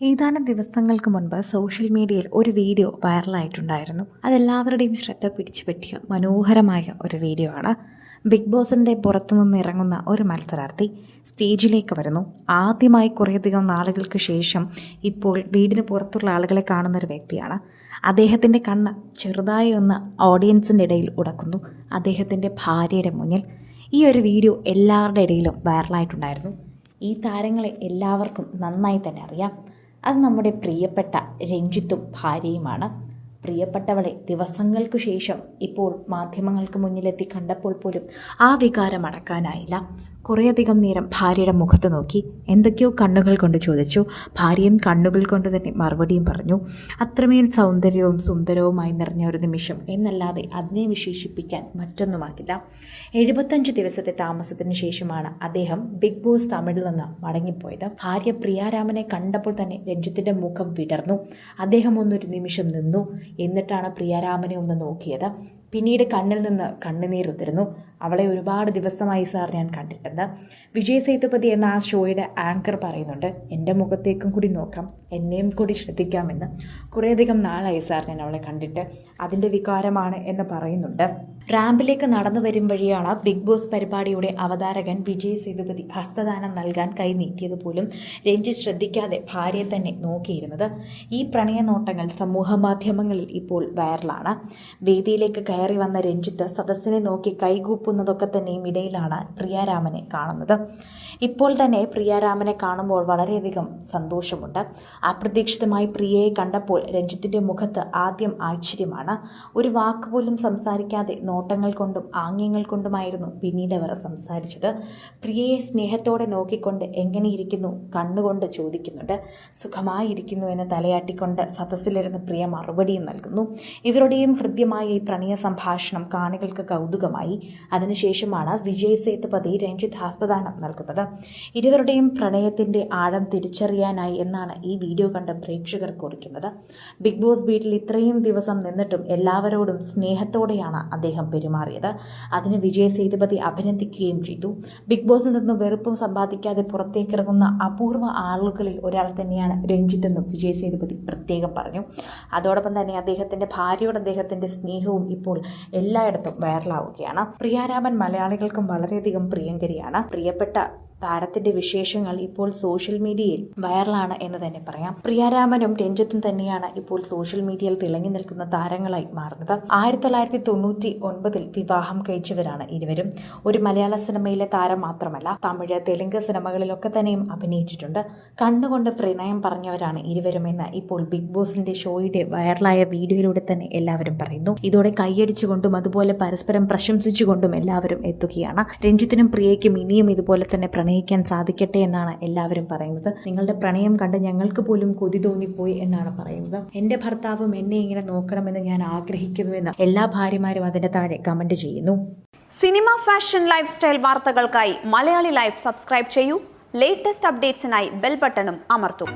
ഏതാനും ദിവസങ്ങൾക്ക് മുൻപ് സോഷ്യൽ മീഡിയയിൽ ഒരു വീഡിയോ വൈറലായിട്ടുണ്ടായിരുന്നു. അതെല്ലാവരുടെയും ശ്രദ്ധ പിടിച്ചു പറ്റിയ മനോഹരമായ ഒരു വീഡിയോ ആണ്. ബിഗ് ബോസിന്റെ പുറത്തുനിന്ന് ഇറങ്ങുന്ന ഒരു മത്സരാർത്ഥി സ്റ്റേജിലേക്ക് വരുന്നു. ആദ്യമായി കുറേയധികം നാളുകൾക്ക് ശേഷം ഇപ്പോൾ വീടിന് പുറത്തുള്ള ആളുകളെ കാണുന്നൊരു വ്യക്തിയാണ്. അദ്ദേഹത്തിന്റെ കണ്ണ് ചെറുതായി ഒന്ന് ഓഡിയൻസിന്റെ ഇടയിൽ ഉടക്കുന്നു. അദ്ദേഹത്തിന്റെ ഭാര്യയുടെ മുന്നിൽ ഈ ഒരു വീഡിയോ എല്ലാവരുടെ ഇടയിലും വൈറലായിട്ടുണ്ടായിരുന്നു. ഈ താരങ്ങളെ എല്ലാവർക്കും നന്നായി തന്നെ അറിയാം. അത് നമ്മുടെ പ്രിയപ്പെട്ട രഞ്ജിത്തും ഭാര്യയുമാണ്. പ്രിയപ്പെട്ടവളെ ദിവസങ്ങൾക്കു ശേഷം ഇപ്പോൾ മാധ്യമങ്ങൾക്ക് മുന്നിലെത്തി കണ്ടപ്പോൾ പോലും ആ വികാരം അടക്കാനായില്ല. കുറേയധികം നേരം ഭാര്യയുടെ മുഖത്ത് നോക്കി എന്തൊക്കെയോ കണ്ണുകൾ കൊണ്ട് ചോദിച്ചു. ഭാര്യയും കണ്ണുകൾ കൊണ്ട് തന്നെ മറുപടിയും പറഞ്ഞു. അത്രമേൽ സൗന്ദര്യവും സുന്ദരവുമായി നിറഞ്ഞ ഒരു നിമിഷം എന്നല്ലാതെ അതിനെ വിശേഷിപ്പിക്കാൻ മറ്റൊന്നുമാകില്ല. എഴുപത്തഞ്ച് ദിവസത്തെ താമസത്തിന് ശേഷമാണ് അദ്ദേഹം ബിഗ് ബോസ് തമിഴിൽ നിന്ന് മടങ്ങിപ്പോയത്. ഭാര്യ പ്രിയാരാമനെ കണ്ടപ്പോൾ തന്നെ രഞ്ജിത്തിന്റെ മുഖം വിടർന്നു. അദ്ദേഹം ഒന്നൊരു നിമിഷം നിന്നു. എന്നിട്ടാണ് പ്രിയാരാമനെ ഒന്ന് നോക്കിയത്. പിന്നീട് കണ്ണിൽ നിന്ന് കണ്ണുനീർ ഉതിർന്നു. അവളെ ഒരുപാട് ദിവസമായി സാർ ഞാൻ കണ്ടിട്ടുണ്ട്. വിജയ് സേതുപതി എന്ന ആ ഷോയുടെ ആങ്കർ പറയുന്നുണ്ട് എന്റെ മുഖത്തേക്കും കൂടി നോക്കാം എന്നെയും കൂടി ശ്രദ്ധിക്കാമെന്ന്. കുറേയധികം നാളായി സാർ ഞാൻ അവളെ കണ്ടിട്ട് അതിന്റെ വികാരമാണ് എന്ന് പറയുന്നുണ്ട്. റാമ്പിലേക്ക് നടന്നു വരും വഴിയാണ് ബിഗ് ബോസ് പരിപാടിയുടെ അവതാരകൻ വിജയ് സേതുപതി ഹസ്തദാനം നൽകാൻ കൈ നീട്ടിയത് പോലും രഞ്ജി ശ്രദ്ധിക്കാതെ ഭാര്യയെ തന്നെ നോക്കിയിരുന്നത്. ഈ പ്രണയനോട്ടങ്ങൾ സമൂഹ മാധ്യമങ്ങളിൽ ഇപ്പോൾ വൈറലാണ്. വേദിയിലേക്ക് കയറി വന്ന രഞ്ജിത്ത് സദസ്സിനെ നോക്കി കൈകൂപ്പുന്നതൊക്കെ തന്നെയും ഇടയിലാണ് പ്രിയാരാമനെ കാണുന്നത്. ഇപ്പോൾ തന്നെ പ്രിയാരാമനെ കാണുമ്പോൾ വളരെയധികം സന്തോഷമുണ്ട്. അപ്രതീക്ഷിതമായി പ്രിയയെ കണ്ടപ്പോൾ രഞ്ജിത്തിന്റെ മുഖത്ത് ആദ്യം ആശ്ചര്യമാണ്. ഒരു വാക്കുപോലും സംസാരിക്കാതെ നോട്ടങ്ങൾ കൊണ്ടും ആംഗ്യങ്ങൾ കൊണ്ടുമായിരുന്നു പിന്നീട് അവർ സംസാരിച്ചത്. പ്രിയയെ സ്നേഹത്തോടെ നോക്കിക്കൊണ്ട് എങ്ങനെയിരിക്കുന്നു കണ്ണുകൊണ്ട് ചോദിക്കുന്നുണ്ട്. സുഖമായിരിക്കുന്നു എന്ന് തലയാട്ടിക്കൊണ്ട് സദസ്സിലിരുന്ന് പ്രിയ മറുപടിയും നൽകുന്നു. ഇവരുടെയും ഹൃദ്യമായ ഈ പ്രണയ സംഭാഷണം കാണികൾക്ക് കൗതുകമായി. അതിനുശേഷമാണ് വിജയ് സേതുപതി രഞ്ജിത്ത് ഹസ്തദാനം നൽകുന്നത്. ഇരുവരുടെയും പ്രണയത്തിന്റെ ആഴം തിരിച്ചറിയാനായി എന്നാണ് ഈ വീഡിയോ കണ്ട പ്രേക്ഷകർ കുറിക്കുന്നത്. ബിഗ് ബോസ് വീട്ടിൽ ഇത്രയും ദിവസം നിന്നിട്ടും എല്ലാവരോടും സ്നേഹത്തോടെയാണ് അദ്ദേഹം പെരുമാറിയത്. അതിന് വിജയ് സേതുപതി അഭിനന്ദിക്കുകയും ചെയ്തു. ബിഗ് ബോസിൽ നിന്ന് വെറുപ്പും സമ്പാദിക്കാതെ പുറത്തേക്കിറങ്ങുന്ന അപൂർവ ആളുകളിൽ ഒരാൾ തന്നെയാണ് രഞ്ജിത്ത് എന്നും വിജയ് സേതുപതി പ്രത്യേകം പറഞ്ഞു. അതോടൊപ്പം തന്നെ അദ്ദേഹത്തിന്റെ ഭാര്യയോട് അദ്ദേഹത്തിന്റെ സ്നേഹവും എല്ലായിടത്തും വൈറലാവുകയാണ് പ്രിയാരാമൻ മലയാളികൾക്കും വളരെയധികം പ്രിയങ്കരിയാണ്. പ്രിയപ്പെട്ട താരത്തിന്റെ വിശേഷങ്ങൾ ഇപ്പോൾ സോഷ്യൽ മീഡിയയിൽ വൈറലാണ് എന്ന് തന്നെ പറയാം. പ്രിയാരാമനും രഞ്ജിത്തും തന്നെയാണ് ഇപ്പോൾ സോഷ്യൽ മീഡിയയിൽ തിളങ്ങി നിൽക്കുന്ന താരങ്ങളായി മാറുന്നത്. ആയിരത്തി തൊള്ളായിരത്തി തൊണ്ണൂറ്റി ഒൻപതിൽ വിവാഹം കഴിച്ചവരാണ് ഇരുവരും. ഒരു മലയാള സിനിമയിലെ താരം മാത്രമല്ല തമിഴ് തെലുങ്ക് സിനിമകളിലൊക്കെ തന്നെയും അഭിനയിച്ചിട്ടുണ്ട്. കണ്ണുകൊണ്ട് പ്രണയം പറഞ്ഞവരാണ് ഇരുവരുമെന്ന് ഇപ്പോൾ ബിഗ് ബോസിന്റെ ഷോയുടെ വൈറലായ വീഡിയോയിലൂടെ തന്നെ എല്ലാവരും പറയുന്നു. ഇതോടെ കൈയടിച്ചുകൊണ്ടും അതുപോലെ പരസ്പരം പ്രശംസിച്ചുകൊണ്ടും എല്ലാവരും എത്തുകയാണ്. രഞ്ജിത്തിനും പ്രിയയ്ക്കും ഇനിയും ഇതുപോലെ തന്നെ പ്രണയിക്കാൻ സാധിക്കട്ടെ എന്നാണ് എല്ലാവരും പറയുന്നത്. നിങ്ങളുടെ പ്രണയം കണ്ട് ഞങ്ങൾക്ക് പോലും കൊതി തോന്നിപ്പോയി എന്നാണ് പറയുന്നത്. എന്റെ ഭർത്താവും എന്നെ ഇങ്ങനെ നോക്കണമെന്ന് ഞാൻ ആഗ്രഹിക്കുന്നുവെന്ന് എല്ലാ ഭാര്യമാരും അതിന്റെ താഴെ കമന്റ് ചെയ്യുന്നു. സിനിമ ഫാഷൻ ലൈഫ് സ്റ്റൈൽ വാർത്തകൾക്കായി മലയാളി ലൈഫ് സബ്സ്ക്രൈബ് ചെയ്യൂ. ലേറ്റസ്റ്റ് അപ്ഡേറ്റ്സിനായി ബെൽ ബട്ടണും അമർത്തും.